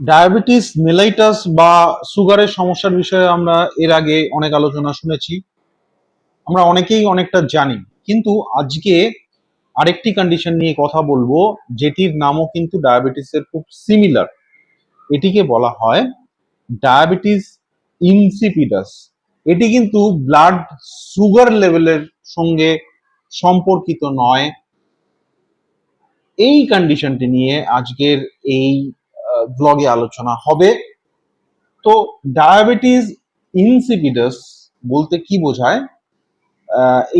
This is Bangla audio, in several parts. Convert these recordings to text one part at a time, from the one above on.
ডায়াবেটিস, মেলাইটাস বা সুগারের সমস্যার বিষয়ে আমরা এর আগে অনেক আলোচনা শুনেছি। আমরা অনেকেই অনেকটা জানি। কিন্তু আজকে আরেকটি কন্ডিশন নিয়ে কথা বলব, যেটির নামও কিন্তু ডায়াবেটিসের খুব সিমিলার এটিকে বলা হয় ডায়াবেটিস ইনসিপিডাস এটি কিন্তু ব্লাড সুগার লেভেলের সঙ্গে সম্পর্কিত নয়। এই কন্ডিশনটি নিয়ে আজকের এই ব্লগে আলোচনা হবে। তো ডায়াবেটিস ইনসিপিডাস বলতে কি বোঝায়?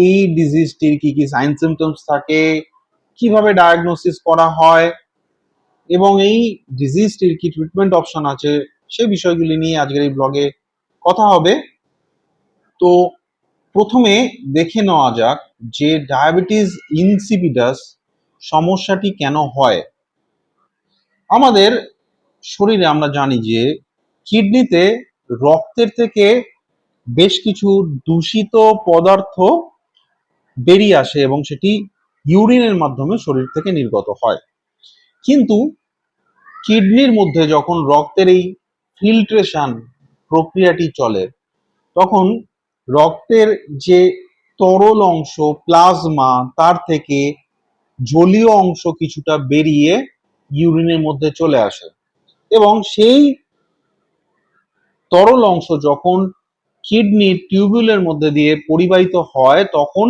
এই ডিজিজটির কি কি সাইন সিমটমস থাকে? কীভাবে ডায়াগনোসিস করা হয়? এবং এই ডিজিজটির কি ট্রিটমেন্ট অপশন আছে? সেই বিষয়গুলি নিয়ে আজকের এই ব্লগে কথা হবে। তো প্রথমে দেখে নেওয়া যাক যে ডায়াবেটিস ইনসিপিডাস সমস্যাটি কেন হয়। আমাদের শরীরে আমরা জানি যে কিডনিতে রক্তের থেকে বেশ কিছু দূষিত পদার্থ বেরিয়ে আসে এবং সেটি ইউরিনের মাধ্যমে শরীর থেকে নির্গত হয়। কিন্তু কিডনির মধ্যে যখন রক্তের এই ফিল্ট্রেশন প্রক্রিয়াটি চলে, তখন রক্তের যে তরল অংশ, প্লাজমা, তার থেকে জলীয় অংশ কিছুটা বেরিয়ে ইউরিনের মধ্যে চলে আসে। এবং সেই তরল অংশ যখন কিডনির টিউবুলের মধ্যে দিয়ে পরিবাহিত হয়, তখন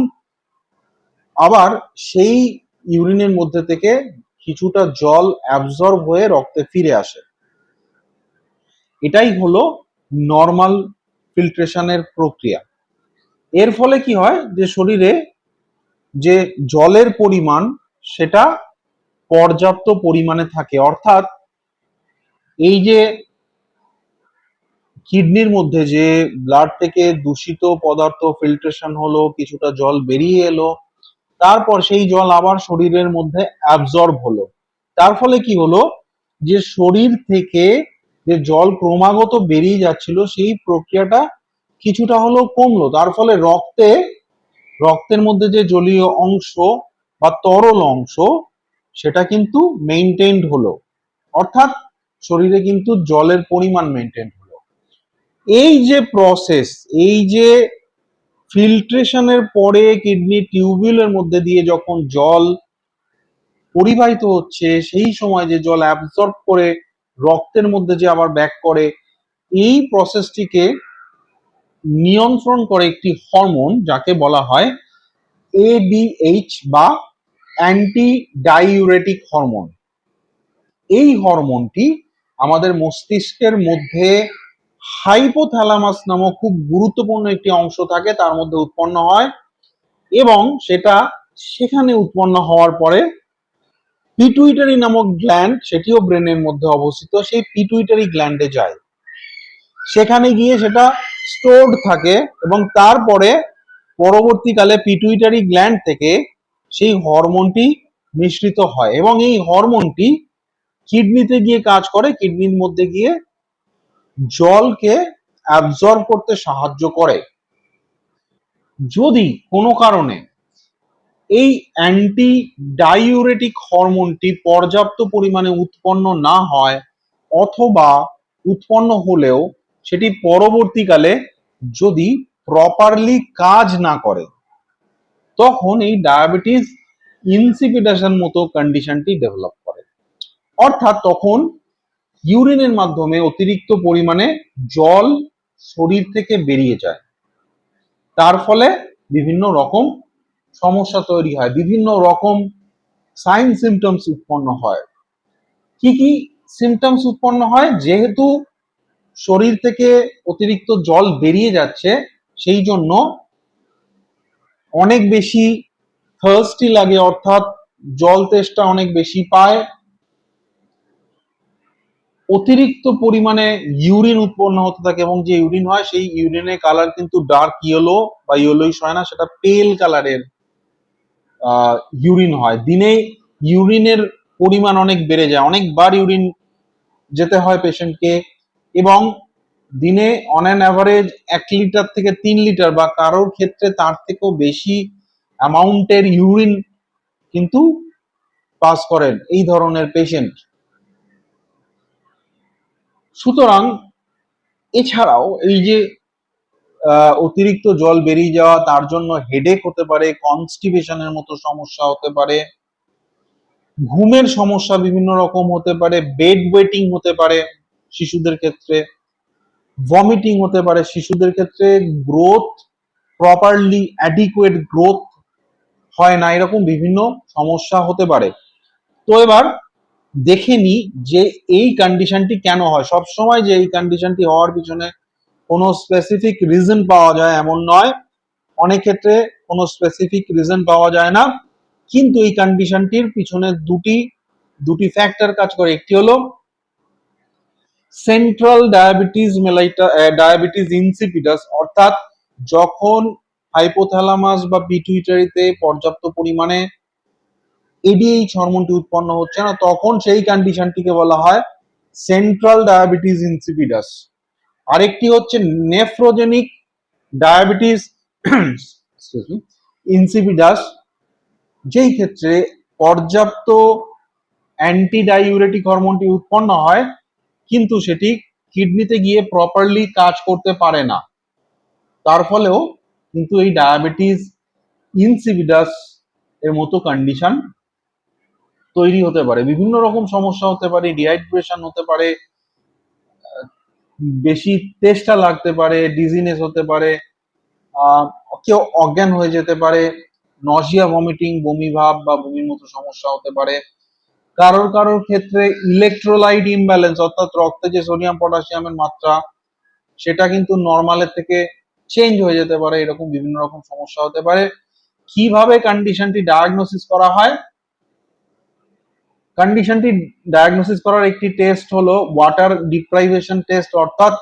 আবার সেই ইউরিনের মধ্যে থেকে কিছুটা জল অ্যাবজর্ব হয়ে রক্তে ফিরে আসে। এটাই হলো নর্মাল ফিল্ট্রেশনের প্রক্রিয়া। এর ফলে কি হয় যে শরীরে যে জলের পরিমাণ, সেটা পর্যাপ্ত পরিমাণে থাকে। অর্থাৎ এই যে কিডনির মধ্যে যে ব্লাড থেকে দূষিত পদার্থ ফিল্ট্রেশন হলো, কিছুটা জল বেরিয়ে এলো, তারপর সেই জল আবার শরীরের মধ্যে অ্যাবজর্ব হলো। তার ফলে কি হলো? যে শরীর থেকে যে জল ক্রমাগত বেরিয়ে যাচ্ছিল, সেই প্রক্রিয়াটা কিছুটা হলেও কমলো। তার ফলে রক্তে, রক্তের মধ্যে যে জলীয় অংশ বা তরল অংশ, সেটা কিন্তু মেইনটেইনড হলো। অর্থাৎ শরীরে কিন্তু জলের পরিমাণ মেনটেন হলো। এই যে প্রসেস এই যে ফিল্ট্রেশনের পরে কিডনি টিউবিউলের মধ্যে দিয়ে যখন জল পরিবাহিত হচ্ছে, সেই সময় যে জল অ্যাবজর্ব করে রক্তের মধ্যে যে আবার ব্যাক করে, এই প্রসেসটিকে নিয়ন্ত্রণ করে একটি হরমোন যাকে বলা হয় এডিএইচ বা অ্যান্টি ডাইউরেটিক হরমোন এই হরমোনটি আমাদের মস্তিষ্কের মধ্যে হাইপোথ্যালামাস নামক খুব গুরুত্বপূর্ণ একটি অংশ থাকে, তার মধ্যে উৎপন্ন হয় এবং সেটা সেখানে উৎপন্ন হওয়ার পরে পিটুইটারি নামক গ্ল্যান্ড সেটিও ব্রেনের মধ্যে অবস্থিত, সেই পিটুইটারি গ্ল্যান্ডে যায়। সেখানে গিয়ে সেটা স্টোরড থাকে এবং তারপরে পরবর্তীকালে পিটুইটারি গ্ল্যান্ড থেকে সেই হরমোনটি মিশ্রিত হয় এবং এই হরমোনটি কিডনিতে গিয়ে কাজ করে, কিডনির মধ্যে গিয়ে জলকে অ্যাবজর্ব করতে সাহায্য করে। যদি কোনো কারণে এই অ্যান্টি ডাইউরেটিক হরমোনটি পর্যাপ্ত পরিমাণে উৎপন্ন না হয় অথবা উৎপন্ন হলেও সেটি পরবর্তীকালে যদি প্রপারলি কাজ না করে, তখন এই ডায়াবেটিস ইনসিপিডেশন মতো কন্ডিশনটি ডেভেলপ অর্থাৎ তখন ইউরিনের মাধ্যমে অতিরিক্ত পরিমাণে জল শরীর থেকে বেরিয়ে যায়। তার ফলে বিভিন্ন রকম সমস্যা তৈরি হয়, বিভিন্ন রকম সাইন সিমটমস উৎপন্ন হয়। কি কি সিমটমস উৎপন্ন হয়? যেহেতু শরীর থেকে অতিরিক্ত জল বেরিয়ে যাচ্ছে, সেই জন্য অনেক বেশি থার্স্টি লাগে, অর্থাৎ জল তেষ্টা অনেক বেশি পায়। অতিরিক্ত পরিমাণে ইউরিন উৎপন্ন হতে থাকে এবং যে ইউরিন হয়, সেই ইউরিনের কালার কিন্তু ডার্ক ইয়েলো বা ইয়েলোইশ হয় না, সেটা পেল কালারের ইউরিন হয়। দিনে ইউরিনের পরিমাণ অনেক বেড়ে যায়। অনেকবার ইউরিন যেতে হয় পেশেন্টকে এবং দিনে অন অ্যান অ্যাভারেজ এক লিটার থেকে তিন লিটার বা কারোর ক্ষেত্রে তার থেকেও বেশি অ্যামাউন্টের ইউরিন কিন্তু পাস করেন এই ধরনের পেশেন্ট সুতরাং এছাড়াও এই যে অতিরিক্ত জল বেরিয়ে যাওয়া, তার জন্য হেডেক হতে পারে কনস্টিপেশনের মতো সমস্যা হতে পারে, ঘুমের সমস্যা বিভিন্ন রকম হতে পারে বেড ওয়েটিং হতে পারে শিশুদের ক্ষেত্রে ভমিটিং হতে পারে শিশুদের ক্ষেত্রে গ্রোথ প্রপারলি অ্যাডিকুয়েট গ্রোথ হয় না, এরকম বিভিন্ন সমস্যা হতে পারে। তো এবার দেখে নি যে এই কন্ডিশনটি কেন হয়। সব সময় যে এই কন্ডিশনটি হওয়ার পিছনে কোনো স্পেসিফিক রিজন পাওয়া যায় এমন নয়। অনেক ক্ষেত্রে কোনো স্পেসিফিক রিজন পাওয়া যায় না। কিন্তু এই কন্ডিশনটির পিছনে দুটি দুটি ফ্যাক্টর কাজ করে। একটি হলো central diabetes mellitus diabetes insipidus অর্থাৎ যখন হাইপোথ্যালামাস বা পিটুইটারিতে পর্যাপ্ত পরিমাণে এডিএইচ হরমোনটি উৎপন্ন হচ্ছে না, তখন সেই কন্ডিশনটিকে বলা হয় সেন্ট্রাল ডায়াবেটিস ইনসিপিডাস আরেকটি হচ্ছে নেফ্রোজেনিক ডায়াবেটিস ইনসিপিডাস যেই ক্ষেত্রে পর্যাপ্ত অ্যান্টি ডাইউরেটিক হরমোনটি উৎপন্ন হয়, কিন্তু সেটি কিডনিতে গিয়ে প্রপারলি কাজ করতে পারে না। তার ফলেও কিন্তু এই ডায়াবেটিস ইনসিপিডাস এর মতো কন্ডিশন তৈরি হতে পারে, বিভিন্ন রকম সমস্যা হতে পারে ডিহাইড্রেশন হতে পারে বেশি তেষ্টা লাগতে পারে ডিজিনেস হতে পারে কেউ অজ্ঞান হয়ে যেতে পারে নজিয়া ভমিটিং বমি ভাব বা বমির মতো সমস্যা হতে পারে। কারোর কারোর ক্ষেত্রে ইলেকট্রোলাইট ইমব্যালেন্স অর্থাৎ রক্তে যে সোডিয়াম পটাশিয়ামের মাত্রা, সেটা কিন্তু নর্মালের থেকে চেঞ্জ হয়ে যেতে পারে, এরকম বিভিন্ন রকম সমস্যা হতে পারে। কীভাবে কন্ডিশনটি ডায়াগনোসিস করা হয়? কন্ডিশনটি ডায়াগনোসিস করার একটি টেস্ট হলো ওয়াটার ডিপ্রাইভেশন টেস্ট অর্থাৎ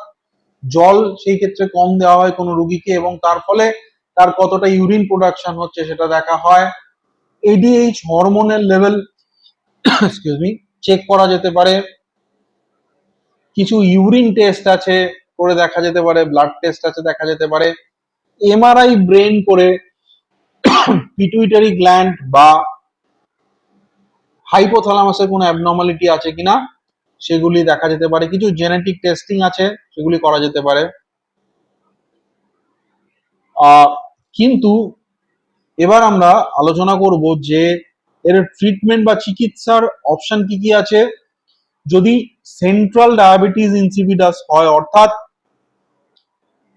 জল সেই ক্ষেত্রে কম দেওয়া হয় কোনো রুগীকে এবং তার ফলে তার কতটা ইউরিন প্রোডাকশন হচ্ছে সেটা দেখা হয়। এডিএইচ হরমোনের লেভেল মি চেক করা যেতে পারে। কিছু ইউরিন টেস্ট আছে করে দেখা যেতে পারে ব্লাড টেস্ট আছে দেখা যেতে পারে। এমআরআই ব্রেন করে পিটুইটারি গ্ল্যান্ড বা হাইপোথ্যালামাসের কোনো অ্যাবনর্মালিটি আছে কিনা, সেগুলি দেখা যেতে পারে। কিছু জেনেটিক টেস্টিং আছে, সেগুলি করা যেতে পারে। কিন্তু এবার আমরা আলোচনা করব যে এর ট্রিটমেন্ট বা চিকিৎসার অপশন কি কি আছে। যদি সেন্ট্রাল ডায়াবেটিস ইনসিপিডাস হয়, অর্থাৎ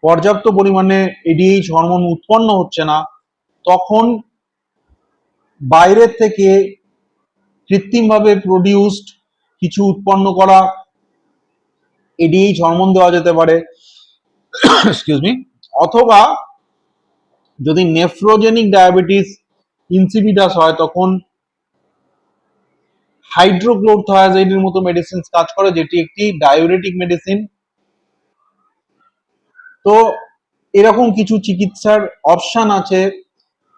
পর্যাপ্ত পরিমাণে এডিএইচ হরমোন উৎপন্ন হচ্ছে না, তখন বাইরের থেকে কৃত্রিমভাবে প্রডিউসড কিছু উৎপন্ন করা এডিএইচ হরমোন দেওয়া যেতে পারে এক্সকিউজ মি অথবা যদি নেফ্রোজেনিক ডায়াবেটিস ইনসিপিডাস হয়, তখন হাইড্রোক্লোরথায়াজাইডের মতো মেডিসিন কাজ করে, যেটি একটি ডায়োরেটিক মেডিসিন তো এরকম কিছু চিকিৎসার অপশন আছে।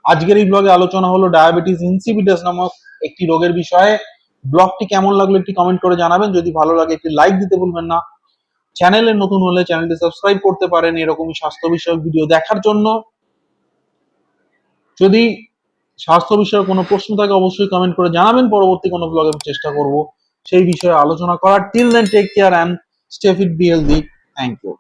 আজকের এই ব্লগে আলোচনা হলো ডায়াবেটিস ইনসিপিডাস নামক একটি রোগের বিষয়ে ব্লগটি কেমন লাগল একটি কমেন্ট করে জানাবেন। যদি ভালো লাগে একটি লাইক দিতে ভুলবেন না। চ্যানেলে নতুন হলে চ্যানেলটি সাবস্ক্রাইব করতে পারেন এরকমই স্বাস্থ্য বিষয়ক ভিডিও দেখার জন্য। যদি স্বাস্থ্য বিষয়ে কোনো প্রশ্ন থাকে অবশ্যই কমেন্ট করে জানাবেন। পরবর্তী কোনো ব্লগে আমি চেষ্টা করব। সেই বিষয়ে আলোচনা করার। Till then take care and stay fit be healthy thank you